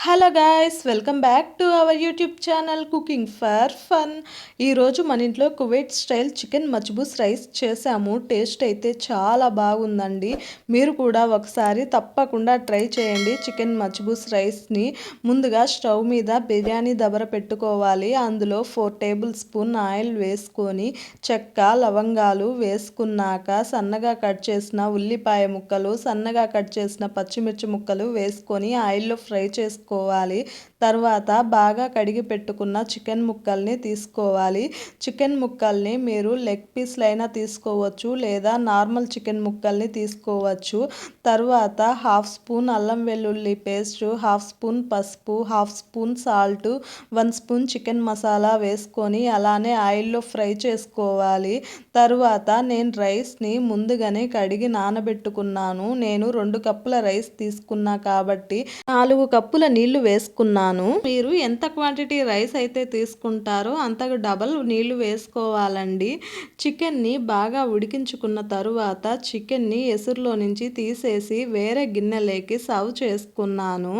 Hello guys welcome back to our YouTube channel cooking for fun ఈరోజు మన ఇంట్లో Kuwait style chicken majboos rice చేసాము. Taste అయితే చాలా బాగుందండి. మీరు కూడా ఒకసారి తప్పకుండా ట్రై చేయండి చికెన్ మజ్బూస్ రైస్ని ముందుగా స్టవ్ మీద బిర్యానీ దబర పెట్టుకోవాలి. అందులో ఫోర్ టేబుల్ స్పూన్ ఆయిల్ వేసుకొని చెక్క లవంగాలు వేసుకున్నాక సన్నగా కట్ చేసిన ఉల్లిపాయ ముక్కలు సన్నగా కట్ చేసిన పచ్చిమిర్చి ముక్కలు వేసుకొని ఆయిల్లో ఫ్రై చేసుకో తీసుకోవాలి. తర్వాత బాగా కడిగి పెట్టుకున్న చికెన్ ముక్కల్ని తీసుకోవాలి. చికెన్ ముక్కల్ని మీరు లెగ్ పీస్లైనా తీసుకోవచ్చు లేదా నార్మల్ చికెన్ ముక్కల్ని తీసుకోవచ్చు. తర్వాత హాఫ్ స్పూన్ అల్లం వెల్లుల్లి పేస్ట్ హాఫ్ స్పూన్ పసుపు half spoon salt one spoon chicken masala వేసుకొని అలానే ఆయిల్లో ఫ్రై చేసుకోవాలి. తరువాత నేను రైస్ని ముందుగానే కడిగి నానబెట్టుకున్నాను. నేను రెండు కప్పుల రైస్ తీసుకున్నా కాబట్టి నాలుగు కప్పుల నీళ్ళు వేసుకున్నాను. మీరు ఎంత క్వాంటిటీ రైస్ అయితే తీసుకుంటారో అంతకు డబల్ నీళ్ళు వేసుకోవాలండి. చికెన్ని బాగా ఉడికించుకున్న తరువాత చికెన్ని ఎసురులో నుంచి తీసేసి వేరే గిన్నెలోకి సర్వ్ చేసుకున్నాను.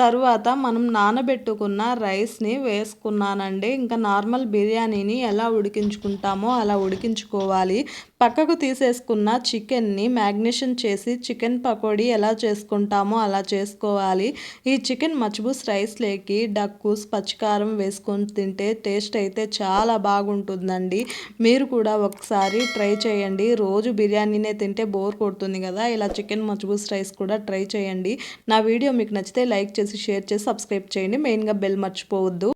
తరువాత మనం నానబెట్టుకున్న రైస్ని వేసుకున్నానండి. ఇంకా నార్మల్ బిర్యానీని ఎలా ఉడికించుకుంటామో అలా ఉడికించుకోవాలి. పక్కకు తీసేసుకున్న చికెన్ని మ్యాగ్నేషన్ చేసి చికెన్ పకోడీ ఎలా చేసుకుంటామో అలా చేసుకోవాలి. ఈ చికెన్ మచ్బూస్ రైస్లోకి డక్కుస్ పచ్చికారం వేసుకొని తింటే టేస్ట్ అయితే చాలా బాగుంటుందండి. మీరు కూడా ఒకసారి ట్రై చేయండి. రోజు బిర్యానీనే తింటే బోర్ కొడుతుంది కదా. ఇలా చికెన్ మచ్బూస్ రైస్ కూడా ట్రై చేయండి. నా వీడియో మీకు నచ్చితే లైక్ చేసి షేర్ చేసి సబ్స్క్రైబ్ చేయండి. మెయిన్గా బెల్ మర్చిపోవద్దు.